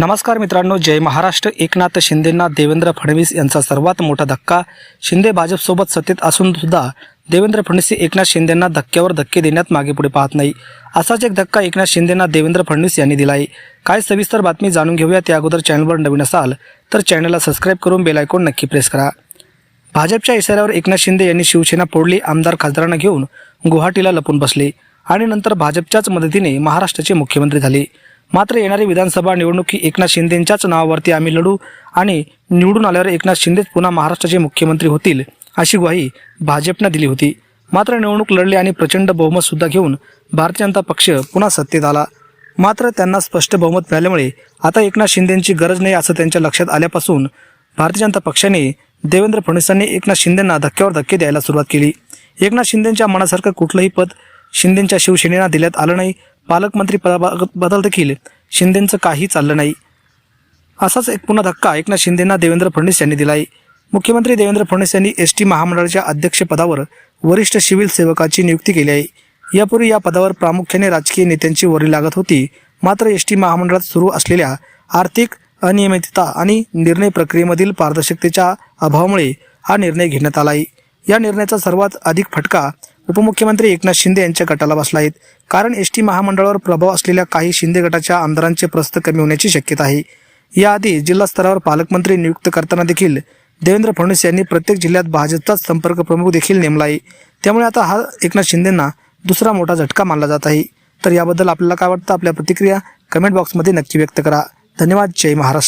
नमस्कार मित्रांनो जय महाराष्ट्र. एकनाथ शिंदेंना देवेंद्र फडणवीस यांचा सर्वात मोठा धक्का. शिंदे भाजपसोबत सत्तेत असून सुद्धा देवेंद्र फडणवीस एकनाथ शिंदेंना धक्क्यावर धक्के देण्यात मागे पुढे पाहत नाही. असाच एक धक्का एकनाथ शिंदेंना देवेंद्र फडणवीस यांनी दिला आहे काय सविस्तर बातमी जाणून घेऊया. त्या अगोदर चॅनलवर नवीन असाल तर चॅनलला सबस्क्राईब करून बेलायकॉन नक्की प्रेस करा. भाजपच्या इशाऱ्यावर एकनाथ शिंदे यांनी शिवसेना फोडली आमदार खासदारांना घेऊन गुवाहाटीला लपून बसले आणि नंतर भाजपच्याच मदतीने महाराष्ट्राचे मुख्यमंत्री झाले. मात्र येणारी विधानसभा निवडणूक ही एकनाथ शिंदेंच्याच नावावरती आम्ही लढू आणि निवडून आल्यावर एकनाथ शिंदेच पुन्हा महाराष्ट्राचे मुख्यमंत्री होतील अशी ग्वाही भाजपनं दिली होती. मात्र निवडणूक लढली आणि प्रचंड बहुमत सुद्धा घेऊन भारतीय जनता पक्ष पुन्हा सत्तेत आला. मात्र त्यांना स्पष्ट बहुमत मिळाल्यामुळे आता एकनाथ शिंदेंची गरज नाही असं त्यांच्या लक्षात आल्यापासून भारतीय जनता पक्षाने देवेंद्र फडणवीसांनी एकनाथ शिंदेंना धक्क्यावर धक्के द्यायला सुरुवात केली. एकनाथ शिंदेंच्या मनासारखं कुठलंही पद शिंदेंच्या शिवसेनेला देण्यात आलं नाही पालकमंत्री पदाबद्दल देखील शिंदेंचं काही चाललं नाही. असाच एक पुन्हा धक्का एकनाथ शिंदेंना देवेंद्र फडणवीस यांनी दिलाय. मुख्यमंत्री देवेंद्र फडणवीस यांनी एस टी महामंडळाच्या अध्यक्षपदावर वरिष्ठ सिव्हिल सेवकाची नियुक्ती केली आहे. यापूर्वी या पदावर प्रामुख्याने राजकीय नेत्यांची वरी लागत होती. मात्र एस टी महामंडळात सुरू असलेल्या आर्थिक अनियमितता आणि निर्णय प्रक्रियेमधील पारदर्शकतेच्या अभावामुळे हा निर्णय घेण्यात आला आहे या निर्णयाचा सर्वात अधिक फटका उपमुख्यमंत्री एकनाथ शिंदे यांच्या गटाला बसला आहेत. कारण एस टी महामंडळावर प्रभाव असलेल्या काही शिंदे गटाच्या आमदारांचे प्रस्त कमी होण्याची शक्यता आहे. याआधी जिल्हा स्तरावर पालकमंत्री नियुक्त करताना देखील देवेंद्र फडणवीस यांनी प्रत्येक जिल्ह्यात भाजपचाच संपर्क प्रमुख देखील नेमला आहे. त्यामुळे आता हा एकनाथ शिंदेंना दुसरा मोठा झटका मानला जात आहे. तर याबद्दल आपल्याला काय वाटतं? आपल्या प्रतिक्रिया कमेंट बॉक्समध्ये नक्की व्यक्त करा. धन्यवाद. जय महाराष्ट्र.